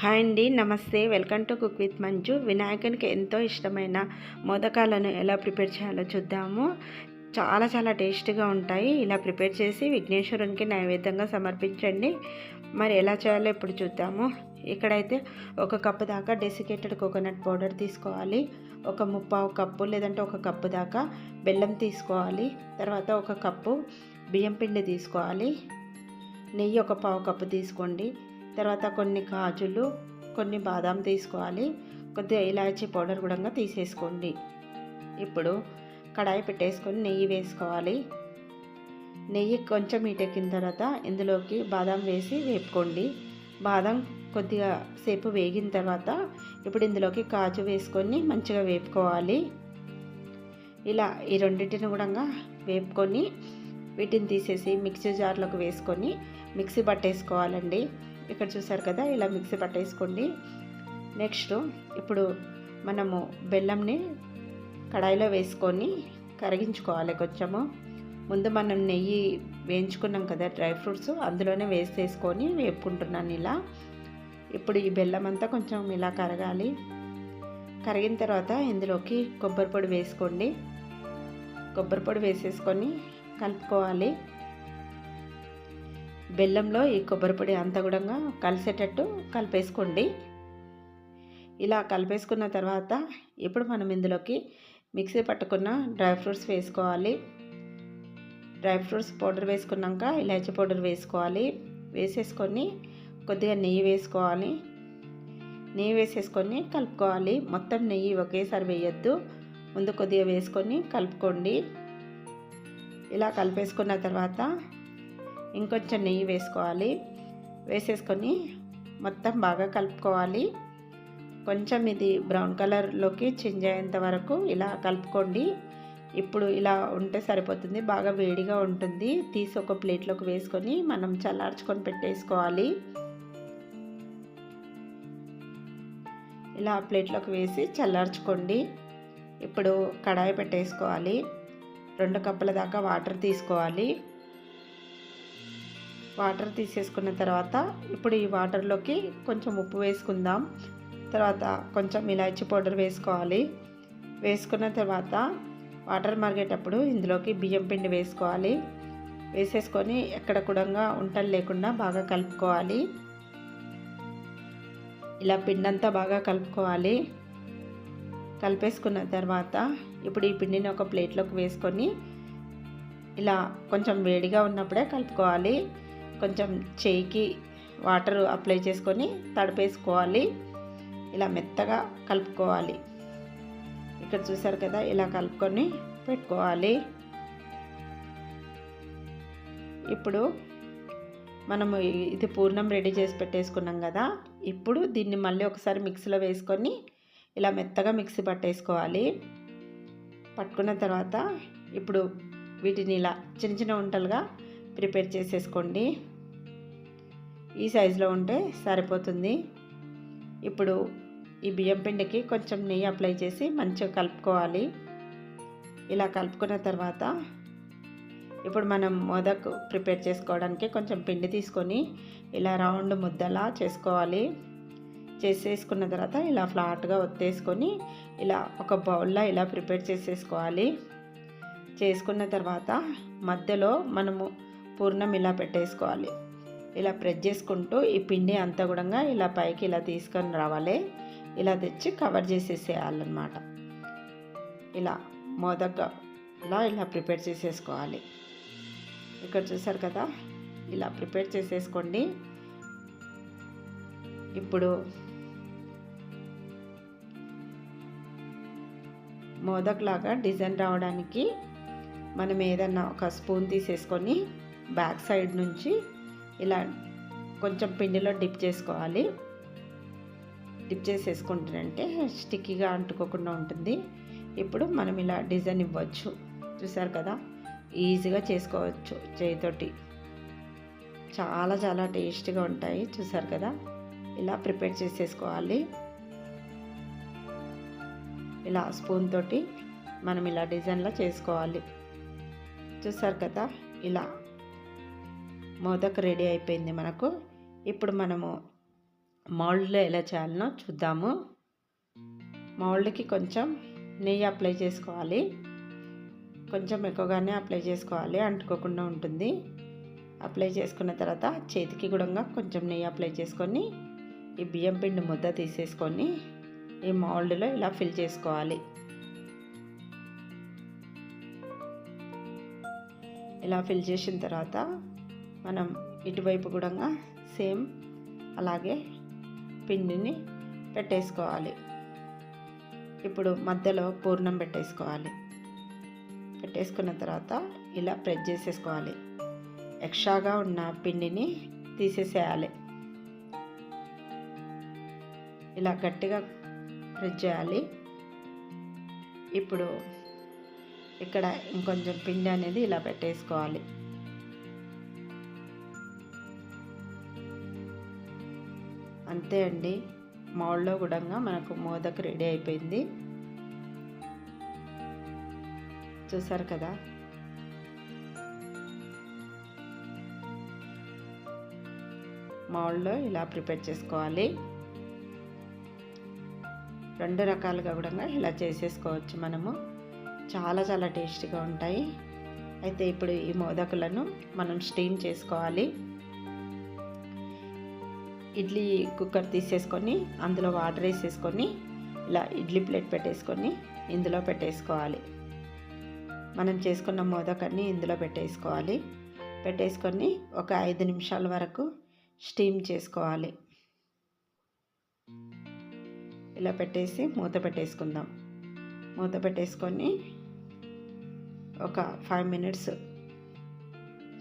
Hi అండి నమస్తే. Welcome to cook with Manju. వినాయకునికి ఎంతో ఇష్టమైన మోదకాలను ఎలా ప్రిపేర్ చేయాలో చూద్దాము. చాలా చాలా టేస్టీగా ఉంటాయి. ఇలా ప్రిపేర్ చేసి విఘ్నేశ్వరునికి నైవేద్యంగా సమర్పించండి. మరి ఎలా చేయాలో ఇప్పుడు చూద్దాము. ఇక్కడైతే ఒక కప్పు దాకా డెసికేటెడ్ కోకోనట్ పౌడర్ తీసుకోవాలి. ఒక ముప్పావు కప్పు లేదంటే ఒక కప్పు దాకా బెల్లం తీసుకోవాలి. తర్వాత ఒక కప్పు బియ్యం పిండి తీసుకోవాలి. నెయ్యి ఒక పావు కప్పు తీసుకోండి. తర్వాత కొన్ని కాజులు కొన్ని బాదాం తీసుకోవాలి. కొద్దిగా ఇలాచీ పౌడర్ కూడా తీసేసుకోండి. ఇప్పుడు కడాయి పెట్టేసుకొని నెయ్యి వేసుకోవాలి. నెయ్యి కొంచెం ఈటెక్కిన తర్వాత ఇందులోకి బాదాం వేసి వేపుకోండి. బాదం కొద్దిగా సేపు వేగిన తర్వాత ఇప్పుడు ఇందులోకి కాజు వేసుకొని మంచిగా వేపుకోవాలి. ఇలా ఈ రెండింటిని కూడా వేపుకొని వీటిని తీసేసి మిక్సీ జార్లోకి వేసుకొని మిక్సీ పట్టేసుకోవాలండి. ఇక్కడ చూసారు కదా ఇలా మిక్సీ పట్టేసుకోండి. నెక్స్ట్ ఇప్పుడు మనము బెల్లంని కడాయిలో వేసుకొని కరిగించుకోవాలి కొంచెము. ముందు మనం నెయ్యి వేయించుకున్నాం కదా డ్రై ఫ్రూట్స్ అందులోనే వేసేసుకొని వేపుకుంటున్నాను ఇలా. ఇప్పుడు ఈ బెల్లం అంతా కొంచెం ఇలా కరగాలి. కరిగిన తర్వాత ఇందులోకి కొబ్బరి పొడి వేసుకోండి. కొబ్బరి పొడి వేసేసుకొని కలుపుకోవాలి. బెల్లంలో ఈ కొబ్బరి పొడి అంతా కూడా కలిసేటట్టు కలిపేసుకోండి. ఇలా కలిపేసుకున్న తర్వాత ఇప్పుడు మనం ఇందులోకి మిక్సీ పట్టుకున్న డ్రై ఫ్రూట్స్ వేసుకోవాలి. డ్రై ఫ్రూట్స్ పౌడర్ వేసుకున్నాక ఇలాచీ పౌడర్ వేసుకోవాలి. వేసేసుకొని కొద్దిగా నెయ్యి వేసుకోవాలి. నెయ్యి వేసేసుకొని కలుపుకోవాలి. మొత్తం నెయ్యి ఒకేసారి వేయొద్దు. ముందు కొద్దిగా వేసుకొని కలుపుకోండి. ఇలా కలిపేసుకున్న తర్వాత ఇంకొంచెం నెయ్యి వేసుకోవాలి. వేసేసుకొని మొత్తం బాగా కలుపుకోవాలి. కొంచెం ఇది బ్రౌన్ కలర్లోకి చేంజ్ అయ్యేంత వరకు ఇలా కలుపుకోండి. ఇప్పుడు ఇలా ఉంటే సరిపోతుంది. బాగా వేడిగా ఉంటుంది. తీసి ఒక ప్లేట్లోకి వేసుకొని మనం చల్లార్చుకొని పెట్టేసుకోవాలి. ఇలా ప్లేట్లోకి వేసి చల్లార్చుకోండి. ఇప్పుడు కడాయి పెట్టేసుకోవాలి. రెండు కప్పుల దాకా వాటర్ తీసుకోవాలి. వాటర్ తీసేసుకున్న తర్వాత ఇప్పుడు ఈ వాటర్లోకి కొంచెం ఉప్పు వేసుకుందాం. తర్వాత కొంచెం ఇలాచి పౌడర్ వేసుకోవాలి. వేసుకున్న తర్వాత వాటర్ మరిగేటప్పుడు ఇందులోకి బియ్యం పిండి వేసుకోవాలి. వేసేసుకొని ఎక్కడ కూడా ఉంటలు లేకుండా బాగా కలుపుకోవాలి. ఇలా పిండంతా బాగా కలుపుకోవాలి. కలిపేసుకున్న తర్వాత ఇప్పుడు ఈ పిండిని ఒక ప్లేట్లోకి వేసుకొని ఇలా కొంచెం వేడిగా ఉన్నప్పుడే కలుపుకోవాలి. కొంచెం చేయికి వాటర్ అప్లై చేసుకొని తడిపేసుకోవాలి. ఇలా మెత్తగా కలుపుకోవాలి. ఇక్కడ చూసారు కదా ఇలా కలుపుకొని పెట్టుకోవాలి. ఇప్పుడు మనము ఇది పూర్ణం రెడీ చేసి పెట్టేసుకున్నాం కదా. ఇప్పుడు దీన్ని మళ్ళీ ఒకసారి మిక్సీలో వేసుకొని ఇలా మెత్తగా మిక్సీ పట్టేసుకోవాలి. పట్టుకున్న తర్వాత ఇప్పుడు వీటిని ఇలా చిన్న చిన్న వంటలుగా ప్రిపేర్ చేసేసుకోండి. ఈ సైజులో ఉంటే సరిపోతుంది. ఇప్పుడు ఈ బియ్యం పిండికి కొంచెం నెయ్యి అప్లై చేసి మంచిగా కలుపుకోవాలి. ఇలా కలుపుకున్న తర్వాత ఇప్పుడు మనం మోదక్ ప్రిపేర్ చేసుకోవడానికి కొంచెం పిండి తీసుకొని ఇలా రౌండ్ ముద్దలా చేసుకోవాలి. చేసేసుకున్న తర్వాత ఇలా ఫ్లాట్గా ఒత్తేసుకొని ఇలా ఒక బౌల్లో ఇలా ప్రిపేర్ చేసేసుకోవాలి. చేసుకున్న తర్వాత మధ్యలో మనము పూర్ణం ఇలా పెట్టేసుకోవాలి. ఇలా ప్రెస్ చేసుకుంటూ ఈ పిండి అంతా కూడా ఇలా పైకి ఇలా తీసుకొని రావాలి. ఇలా తెచ్చి కవర్ చేసేసేయాలన్నమాట. ఇలా మోదకలా ఇలా ప్రిపేర్ చేసేసుకోవాలి. ఇక్కడ చూసారు కదా? ఇలా ప్రిపేర్ చేసేసుకోండి. ఇప్పుడు మోదక్ లాగా డిజైన్ రావడానికి మనం ఏదన్నా ఒక స్పూన్ తీసేసుకొని బ్యాక్ సైడ్ నుంచి ఇలా కొంచెం పిండిలో డిప్ చేసుకోవాలి. డిప్ చేసేసుకుంటారంటే స్టిక్కీగా అంటుకోకుండా ఉంటుంది. ఇప్పుడు మనం ఇలా డిజైన్ ఇవ్వచ్చు. చూసారు కదా? ఈజీగా చేసుకోవచ్చు చేయితోటి. చాలా చాలా టేస్ట్గా ఉంటాయి. చూసారు కదా? ఇలా ప్రిపేర్ చేసేసుకోవాలి. ఇలా స్పూన్ తోటి మనం ఇలా డిజైన్లో చేసుకోవాలి. చూసారు కదా? ఇలా మోదక్ రెడీ అయిపోయింది మనకు. ఇప్పుడు మనము మౌల్డ్లో ఎలా చేయాలనో చూద్దాము. మౌల్డ్కి కొంచెం నెయ్యి అప్లై చేసుకోవాలి. కొంచెం ఎక్కువగానే అప్లై చేసుకోవాలి అంటుకోకుండా ఉంటుంది. అప్లై చేసుకున్న తర్వాత చేతికి కూడా కొంచెం నెయ్యి అప్లై చేసుకొని ఈ బియ్యం పిండి ముద్ద తీసేసుకొని ఈ మౌల్డ్లో ఇలా ఫిల్ చేసుకోవాలి. ఇలా ఫిల్ చేసిన తర్వాత మనం ఇటువైపు కూడా సేమ్ అలాగే పిండిని పెట్టేసుకోవాలి. ఇప్పుడు మధ్యలో పూర్ణం పెట్టేసుకోవాలి. పెట్టేసుకున్న తర్వాత ఇలా ప్రెస్ చేసేసుకోవాలి. ఎక్స్ట్రాగా ఉన్న పిండిని తీసేసేయాలి. ఇలా గట్టిగా ప్రెస్ చేయాలి. ఇప్పుడు ఇక్కడ ఇంకొంచెం పిండి అనేది ఇలా పెట్టేసుకోవాలి. అంతే అండి. మౌల్లో కూడా మనకు మోదక్ రెడీ అయిపోయింది. చూసారు కదా? మౌల్లో ఇలా ప్రిపేర్ చేసుకోవాలి. రెండు రకాలుగా కూడా ఇలా చేసేసుకోవచ్చు మనము. చాలా చాలా టేస్టీగా ఉంటాయి. అయితే ఇప్పుడు ఈ మోదకులను మనం స్టీమ్ చేసుకోవాలి. ఇడ్లీ కుక్కర్ తీసేసుకొని అందులో వాటర్ వేసేసుకొని ఇలా ఇడ్లీ ప్లేట్ పెట్టేసుకొని ఇందులో పెట్టేసుకోవాలి. మనం చేసుకున్న మోదకాన్ని ఇందులో పెట్టేసుకోవాలి. పెట్టేసుకొని ఒక ఐదు నిమిషాల వరకు స్టీమ్ చేసుకోవాలి. ఇలా పెట్టేసి మూత పెట్టేసుకుందాం. మూత పెట్టేసుకొని ఒక ఫైవ్ మినిట్స్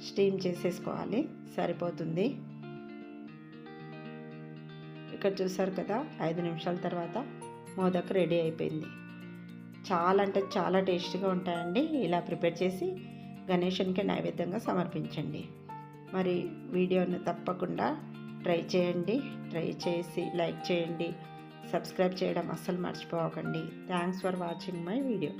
స్టీమ్ చేసేసుకోవాలి. సరిపోతుంది. ఇక్కడ చూసారు కదా ఐదు నిమిషాల తర్వాత మోదక్ రెడీ అయిపోయింది. చాలా అంటే చాలా టేస్టీగా ఉంటాయండి. ఇలా ప్రిపేర్ చేసి గణేషునికి నైవేద్యంగా సమర్పించండి. మరి వీడియోను తప్పకుండా ట్రై చేయండి. ట్రై చేసి లైక్ చేయండి. సబ్స్క్రైబ్ చేయడం అస్సలు మర్చిపోకండి. Thanks for watching my video.